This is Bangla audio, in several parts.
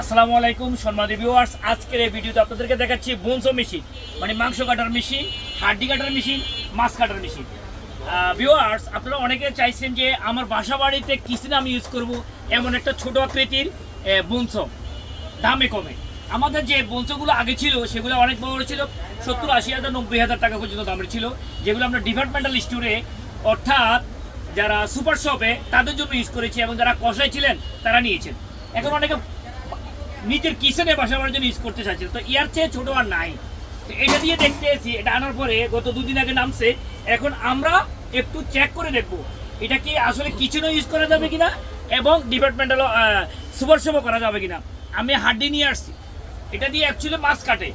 আসসালামু আলাইকুম সম্মানিত ভিউয়ার্স আজকের এই ভিডিওতে আপনাদেরকে দেখাচ্ছি বোনসো মেশিন মানে মাংস কাটার মেশিন, হাড্ডি কাটার মেশিন, মাছ কাটার মেশিন। ভিউয়ার্স আপনারা অনেকে চাইছেন যে আমার বাসা বাড়িতে কিচেনে আমি ইউজ করব এমন একটা ছোট আকৃতির বোনসো। দামে কমে। আমাদের যে বঞ্চগুলো আগে ছিল, সেগুলো অনেক বড় ছিল, সত্তর আশি হাজার, নব্বই হাজার টাকা পর্যন্ত দামের ছিল, যেগুলো আমরা ডিপার্টমেন্টাল স্টোরে অর্থাৎ যারা সুপার শপে তাদের জন্য ইউজ করেছি এবং যারা কষাই ছিলেন, তারা নিয়েছেন। এখন অনেকে নিজের কিচেনে বাসা জন্য ইউজ করতে চাইছিল। তো ইয়ার চেয়ে ছোটো আর নাই। তো এটা দিয়ে দেখতে এসেছি, এটা আনার পরে গত দুদিন আগে নামছে। এখন আমরা একটু চেক করে দেখব, এটা কি আসলে কিচেনও ইউজ করা যাবে কিনা এবং ডিপার্টমেন্টাল সুপার শপও করা যাবে কিনা। আমি হাড্ডি নিয়ে আসছি। এটা দিয়ে অ্যাকচুয়ালি মাছ কাটে।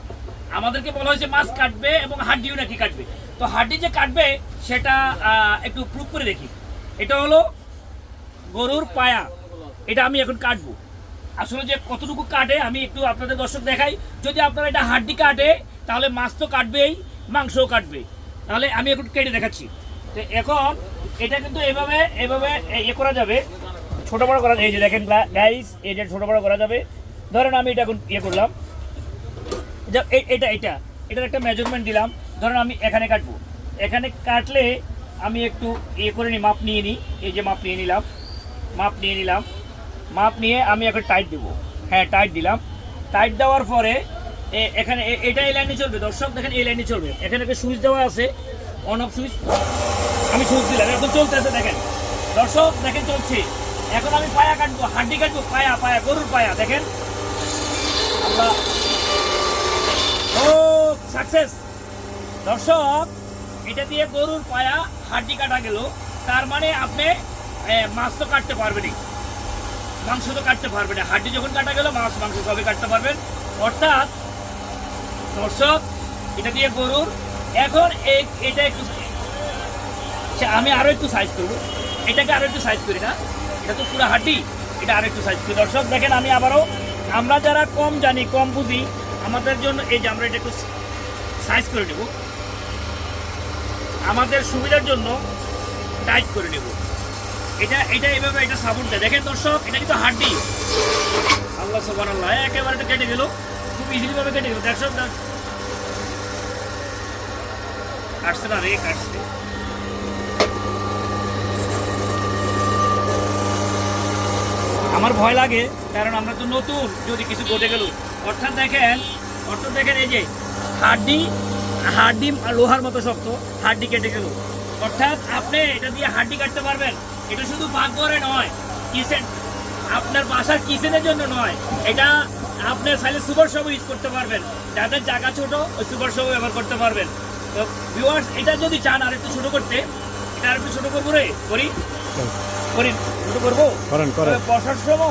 আমাদেরকে বলা হয়েছে মাছ কাটবে এবং হাড্ডিও নাকি কাটবে। তো হাড্ডি যে কাটবে, সেটা একটু প্রুভ করে দেখি। এটা হলো গরুর পায়া। এটা আমি এখন কাটবো। আসলে যে কতটুকু কাটে, আমি একটু আপনাদের দর্শক দেখাই। যদি আপনারা এটা হাড্ডি কাটে, তাহলে মাছ তো কাটবেই, মাংসও কাটবে তাহলে আমি এখন কেটে দেখাচ্ছি। তো এখন এটা কিন্তু এভাবে এভাবে ইয়ে করা যাবে। ছোটো বড়ো করা, এই যে দেখেন গাইস যে ছোট বড় করা যাবে। ধরেন আমি এটা এখন ইয়ে করলাম। এটা এটা। এটার একটা মেজারমেন্ট দিলাম। ধরেন আমি এখানে কাটবো। এখানে কাটলে আমি একটু ইয়ে করে নিই মাপ নিয়ে নিই এই যে মাপ নিয়ে নিলাম। মাপ নিয়ে নিলাম। মাপ নিয়ে আমি এখন টাইট দেবো। হ্যাঁ টাইট দিলাম। টাইট দেওয়ার পরে এখানে এটা এই লাইনে চলবে। দর্শক, দেখেন এই লাইনে চলবে। এখানে একটা সুইচ দেওয়া আছে। অন অফ সুইচ আমি সুইচ দিলাম। এখন চলতেছে, দেখেন। দর্শক, দেখেন চলছে। এখন আমি পায়া কাটবো, হাড্ডি কাটবো, পায়া পায়া, গরুর পায়া, দেখেন। ও সাকসেস দর্শক, এটা দিয়ে গরুর পায়া হাড্ডি কাটা গেল। তার মানে আপনি মাছ তো কাটতে পারবেনই। মাংস তো কাটতে পারবেন না। হাড্ডি যখন কাটা গেল মাছ মাংস সবই কাটতে পারবেন। অর্থাৎ দর্শক এটা দিয়ে গরুর এখন এই এটা একটু আচ্ছা, আমি আরও একটু সাইজ করব। এটাকে আরও একটু সাইজ করি না। এটা তো পুরো হাড্ডি এটা আরও একটু সাইজ করি। দর্শক দেখেন আমি আবারও আমরা যারা কম জানি কম বুঝি আমাদের জন্য এই যে আমরা এটা একটু সাইজ করে নেব। আমাদের সুবিধার জন্য টাইট করে নেব। এটা এটা এইভাবে এটা সাবুন দেয়। দেখেন দর্শক, এটা কিন্তু হাড্ডি। আল্লাহ সবার আল্লাহ একেবারে এটা কেটে গেল খুব ইজিলি ভাবে কেটে গেল দর্শক দেখ- কাটছে না রে, কাটছে। আমার ভয় লাগে, কারণ আমরা তো নতুন, যদি কিছু ঘটে গেল। অর্থাৎ দেখেন অর্থাৎ দেখেন এই যে, হাড্ডি হাড্ডি লোহার মতো শক্ত, হাড্ডি কেটে গেল। অর্থাৎ আপনি এটা দিয়ে হাড্ডি কাটতে পারবেন। এটা শুধু পাকঘরে নয় কিচেন। আপনার বাসার কিচেনের জন্য নয় এটা আপনার চাইলে সুপার শপ ইউজ করতে পারবেন। যাদের জায়গা ছোট ওই সুপার শপ ব্যবহার করতে পারবেন। তো ভিউয়ার্স এটা যদি চান আর একটু ছোটো করতে এটা আর একটু ছোটো করব রে করি করি ছোটো করব? বসার সময়